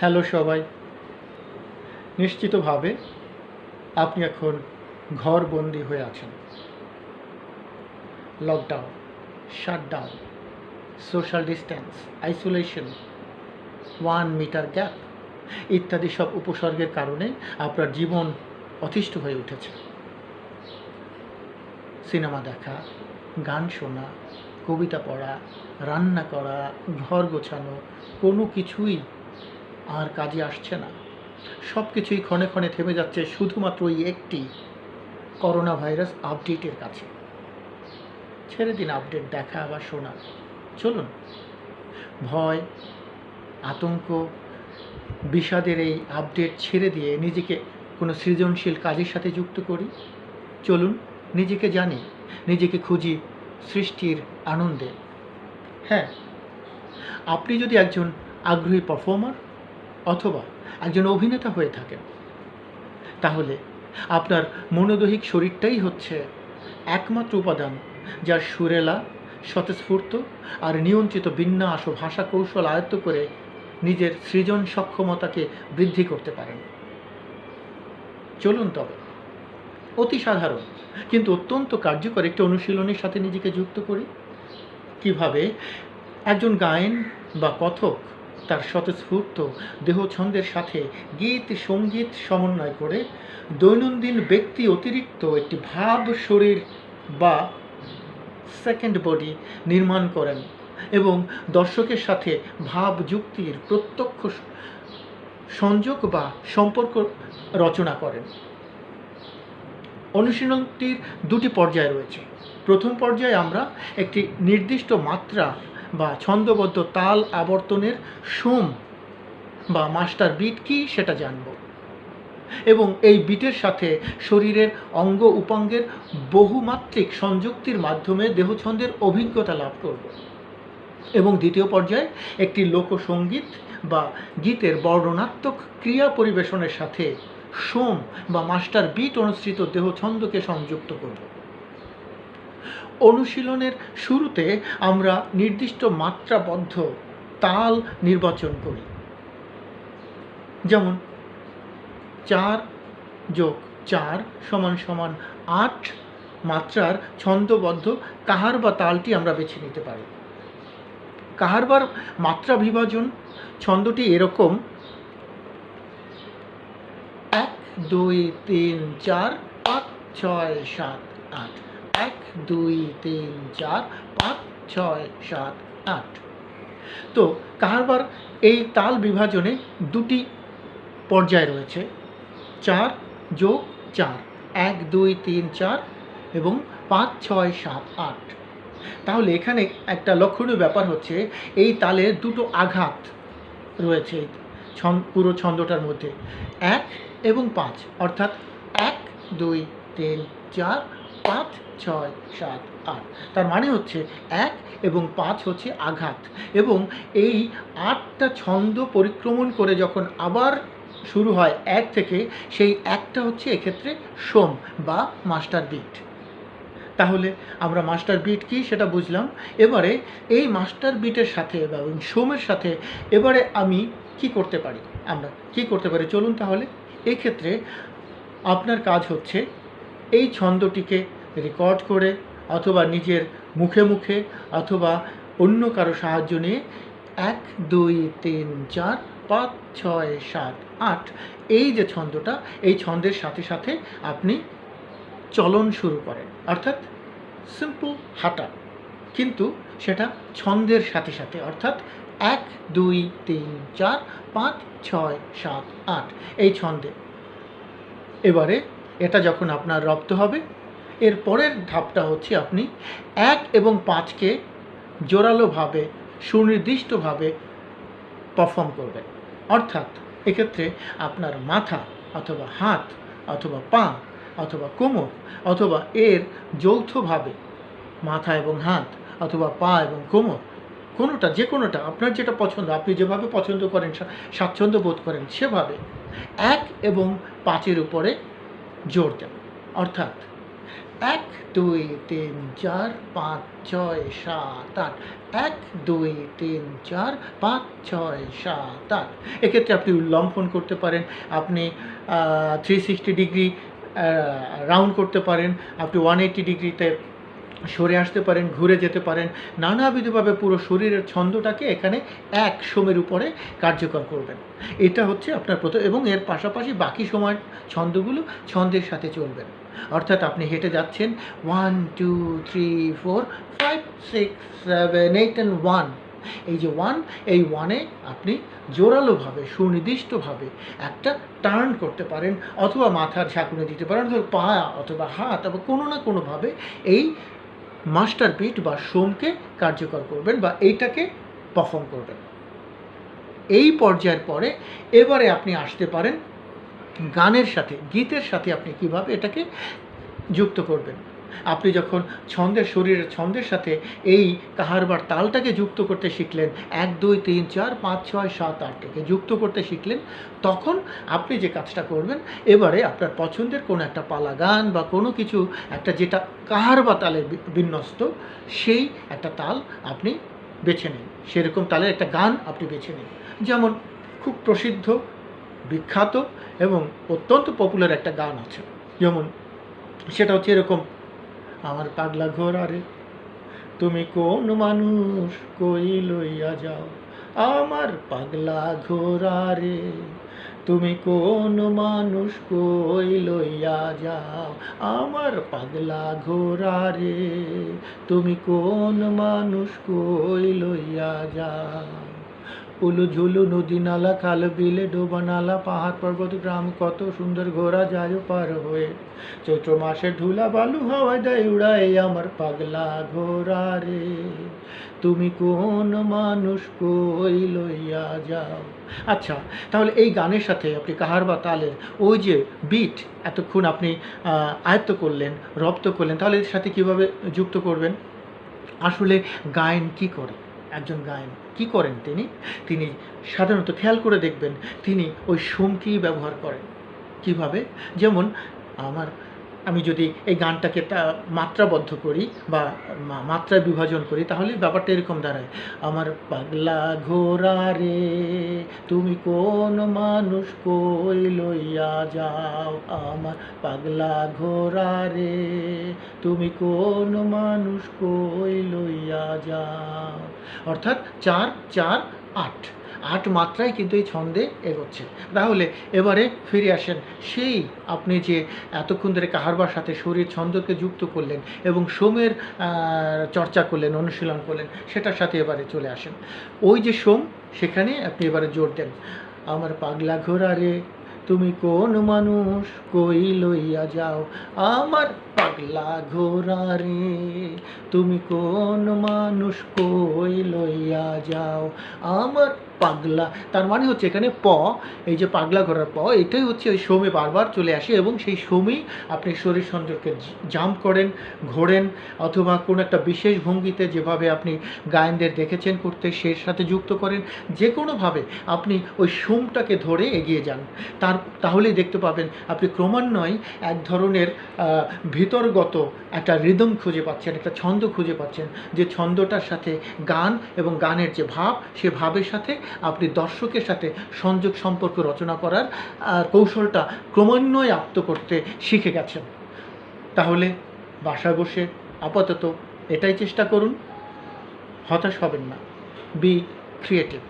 Hello সবাই। নিশ্চিতভাবে আপনি এখন ঘরবন্দি হয়ে আছেন। Lockdown, shutdown, social distance, isolation, one metre gap ইত্যাদি সব উপসর্গের কারণে আপনার জীবন অতিষ্ঠ হয়ে উঠেছে। সিনেমা দেখা, গান শোনা, কবিতা পড়া, রান্না করা, ঘর গোছানো, কোনো কিছুই আর কাজে আসছে না। সব কিছুই ক্ষণে ক্ষণে থেমে যাচ্ছে শুধুমাত্র ওই একটি করোনা ভাইরাস আপডেটের কাছে। ছেড়ে দিন আপডেট, দেখা বা শোনা চলুন। ভয়, আতঙ্ক, বিষাদের এই আপডেট ছেড়ে দিয়ে নিজেকে কোনো সৃজনশীল কাজের সাথে যুক্ত করি। চলুন, নিজেকে জানি, নিজেকে খুঁজি সৃষ্টির আনন্দে। হ্যাঁ আপনি যদি একজন আগ্রহী পারফর্মার অথবা একজন অভিনেতা হয়ে থাকেন। তাহলে আপনার মনোদৈহিক শরীরটাই হচ্ছে একমাত্র উপাদান যার সুরেলা, স্বতঃস্ফূর্ত আর নিয়ন্ত্রিত বিন্যাস ও ভাষা কৌশল আয়ত্ত করে নিজের সৃজন সক্ষমতাকে বৃদ্ধি করতে পারেন। চলুন তবে, অতি সাধারণ কিন্তু অত্যন্ত কার্যকর একটি অনুশীলনের সাথে নিজেকে যুক্ত করি। কীভাবে একজন গায়ন বা কথক তার স্বতঃস্ফূর্ত দেহছন্দের সাথে গীত, সংগীত সমন্বয় করে দৈনন্দিন ব্যক্তি অতিরিক্ত একটি ভাব শরীর বা সেকেন্ড বডি নির্মাণ করেন এবং দর্শকের সাথে ভাব যুক্তির প্রত্যক্ষ সংযোগ বা সম্পর্ক রচনা করেন। অনুশীলনটির দুটি পর্যায় রয়েছে। প্রথম পর্যায়ে আমরা একটি নির্দিষ্ট মাত্রা বা ছন্দবদ্ধ তাল আবর্তনের সোম বা মাস্টার বিট কি সেটা জানব। এবং এই বিটের সাথে শরীরের অঙ্গ উপাঙ্গের বহুমাত্রিক সংযুক্তির মাধ্যমে দেহছন্দের অভিজ্ঞতা লাভ করব। এবং দ্বিতীয় পর্যায়ে একটি লোকসঙ্গীত বা গীতের বর্ণনাত্মক ক্রিয়া পরিবেশনের সাথে সোম বা মাস্টার বিট অনুসৃত দেহছন্দকে সংযুক্ত করব। অনুশীলনের শুরুতে আমরা নির্দিষ্ট মাত্রাবদ্ধ তাল নির্বাচন করি। যেমন চার যোগ চার সমান সমান আট মাত্রার ছন্দবদ্ধ কাহার বা তালটি আমরা বেছে নিতে পারি। কাহারবার মাত্রা বিভাজন ছন্দটি এরকম। এক, দুই, তিন, চার, পাঁচ, ছয়, সাত, আট। দুই, তিন, চার, পাঁচ, ছয়, সাত, আট। তো কাহারবার এই তাল বিভাজনে দুটি পর্যায় রয়েছে। চার যোগ চার, এক, দুই, তিন, চার এবং পাঁচ, ছয়, সাত, আট। তাহলে এখানে একটা লক্ষণীয় ব্যাপার হচ্ছে, এই তালে দুটো আঘাত রয়েছে পুরো ছন্দটার মধ্যে। এক এবং পাঁচ, অর্থাৎ এক, দুই, তিন, চার পাঁচ, ছয়, সাত, আট। তার মানে হচ্ছে এক এবং পাঁচ হচ্ছে আঘাত। এবং এই আটটা ছন্দ পরিক্রমণ করে যখন আবার শুরু হয় এক থেকে, সেই একটা হচ্ছে এক্ষেত্রে সোম বা মাস্টার বিট। তাহলে আমরা মাস্টার বিট কি সেটা বুঝলাম। এবারে এই মাস্টার বিটের সাথে বা সোমের সাথে এবারে আমি কি করতে পারি? আমরা কি করতে পারি? চলুন তাহলে। এক্ষেত্রে আপনার কাজ হচ্ছে এই ছন্দটিকে রেকর্ড করে অথবা নিজের মুখে মুখে অথবা অন্য কারও সাহায্য নিয়ে এক, দুই, তিন, চার, পাঁচ, ছয়, সাত, আট এই যে ছন্দটা, এই ছন্দের সাথে সাথে আপনি চলন শুরু করেন। অর্থাৎ সিম্পল হাঁটা। কিন্তু সেটা ছন্দের সাথে সাথে, অর্থাৎ এক, দুই, তিন, চার, পাঁচ, ছয়, সাত, আট এই ছন্দে। এবারে এটা যখন আপনার রপ্ত হবে, এর পরের ধাপটা হচ্ছে আপনি এক এবং পাঁচকে জোরালোভাবে, সুনির্দিষ্টভাবে পারফর্ম করবেন। অর্থাৎ এক্ষেত্রে আপনার মাথা অথবা হাত অথবা পা অথবা কোমর অথবা এর যৌথভাবে মাথা এবং হাত অথবা পা এবং কোমর, কোনোটা, যে কোনোটা, আপনার যেটা পছন্দ, আপনি যেভাবে পছন্দ করেন, স্বা- স্বাচ্ছন্দ্য বোধ করেন, সেভাবে এক এবং পাঁচের উপরে জোর দেন। অর্থাৎ এক, দুই, তিন, চার, পাঁচ, ছয়, সাত, আট। এক, দুই, তিন, চার, পাঁচ, ছয়, সাত, আট। এক্ষেত্রে আপনি উল্লম্ফন করতে পারেন, আপনি থ্রি সিক্সটি ডিগ্রি রাউন্ড করতে পারেন, আপনি ওয়ান এইটি ডিগ্রিতে সরে আসতে পারেন, ঘুরে যেতে পারেন, নানাবিধভাবে পুরো শরীরের ছন্দটাকে এখানে এক সোমের উপরে কার্যকর করবেন। এটা হচ্ছে আপনার প্রথম এবং এর পাশাপাশি বাকি সময় ছন্দগুলো ছন্দের সাথে চলবেন। অর্থাৎ আপনি হেঁটে যাচ্ছেন one two three four five six seven eight and one এই যে ওয়ান এই ওয়ানে আপনি জোরালোভাবে, সুনির্দিষ্টভাবে একটা টার্ন করতে পারেন, অথবা মাথার ঝাঁকুনি দিতে পারেন, অথবা পা অথবা হাত, অথবা কোনো না কোনোভাবে এই মাস্টার বিট বা সোমকে কার্যকর করবেন বা এইটাকে পারফর্ম করবেন। এই পর্যায়ের পরে এবারে আপনি আসতে পারেন গানের সাথে, গীতের সাথে আপনি কীভাবে এটাকে যুক্ত করবেন। আপনি যখন ছন্দের শরীরের ছন্দের সাথে এই কাহারবার তালটাকে যুক্ত করতে শিখলেন, এক, দুই, তিন, চার, পাঁচ, ছয়, সাত আটটাকে যুক্ত করতে শিখলেন, তখন আপনি যে কাজটা করবেন, এবারে আপনার পছন্দের কোনো একটা পালা গান বা কোনো কিছু, একটা যেটা কাহার বা তালে বিন্যস্ত, সেই একটা তাল আপনি বেছে নিন। সেরকম তালের একটা গান আপনি বেছে নিন। যেমন খুব প্রসিদ্ধ, বিখ্যাত এবং অত্যন্ত পপুলার একটা গান আছে। যেমন সেটা হচ্ছে এরকম আমার পাগলা ঘোড়া রে। তুমি কোন মানুষ কই লইয়া যাও? আমার পাগলা ঘোড়া রে। তুমি কোন মানুষ কই লইয়া যাও? আমার পাগলা ঘোড়া রে। তুমি কোন মানুষ কই লইয়া যাও? উলু ঝুলু, নদী নালা, খাল বিলে, ডোবা নালা, পাহাড় পর্বত, গ্রাম কত সুন্দর ঘোরা যায় পার হয়ে। চৈত্র মাসে ঢুলা বালু হাওয়ায় দেয় উড়ায় আমার পাগলা ঘোরা রে। তুমি কোন মানুষ কই লইয়া যাও? আচ্ছা তাহলে এই গানের সাথে আপনি কাহার বা তালের ওই যে বিট এতক্ষণ আপনি আয়ত্ত করলেন, রপ্ত করলেন, তাহলে এর সাথে কীভাবে যুক্ত করবেন? আসলে গায়ন কি করে? একজন গায়ন। কি করেন তিনি? তিনি সাধারণত খেয়াল করে দেখবেন তিনি ওই সুমকি ব্যবহার করেন। কীভাবে? যেমন আমার আমি যদি এই গানটাকে মাত্রাবদ্ধ করি বা মাত্রায় বিভাজন করি, তাহলে ব্যাপারটা এরকম দাঁড়ায়। আমার পাগলা ঘোড়া রে, তুমি কোন মানুষ কই লইয়া যাও? আমার পাগলা ঘোড়া রে, তুমি কোন মানুষ কই লইয়া যাও? অর্থাৎ চার চার, আট। আট মাত্রায় কিন্তু এই ছন্দে এগোচ্ছে। তাহলে এবারে ফিরে আসেন। সেই আপনি যে এতক্ষণ ধরে কাহারবার সাথে শরীর ছন্দকে যুক্ত করলেন এবং সোমের চর্চা করলেন, অনুশীলন করলেন, সেটার সাথে এবারে চলে আসেন। ওই যে সোম, সেখানে আপনি এবারে জোর দেন। আমার পাগলা ঘোরা রে, তুমি কোন মানুষ? কই লইয়া যাও? আমার পাগলা ঘোরা রে, তুমি কোন মানুষ? কই লইয়া যাও? আমার পাগলা। তার মানে হচ্ছে এখানে প, এই যে পাগলা ঘোরার প, এটাই হচ্ছে ওই সোমে বারবার চলে আসে এবং সেই সোমেই আপনি শরীর সঞ্জরকে জাম্প করেন, ঘোরেন অথবা কোনো একটা বিশেষ ভঙ্গিতে যেভাবে আপনি গায়নদের দেখেছেন, করতে সে সাথে যুক্ত করেন যে কোনোভাবে আপনি ওই সোমটাকে ধরে এগিয়ে যান। তার, তাহলেই দেখতে পাবেন আপনি ক্রমান্বয়ে এক ধরনের ভিতরগত একটা রিদম খুঁজে পাচ্ছেন, একটা ছন্দ খুঁজে পাচ্ছেন, যে ছন্দটার সাথে গান এবং গানের যে ভাব, সে ভাবের সাথে আপনি দর্শকের সাথে সংযোগ সম্পর্ক রচনা করার কৌশলটা ক্রমান্বয়ে আপ্ত করতে শিখে গেছেন। তাহলে বাসা বসে আপাতত এটাই চেষ্টা করুন। হতাশ হবেন না। Be creative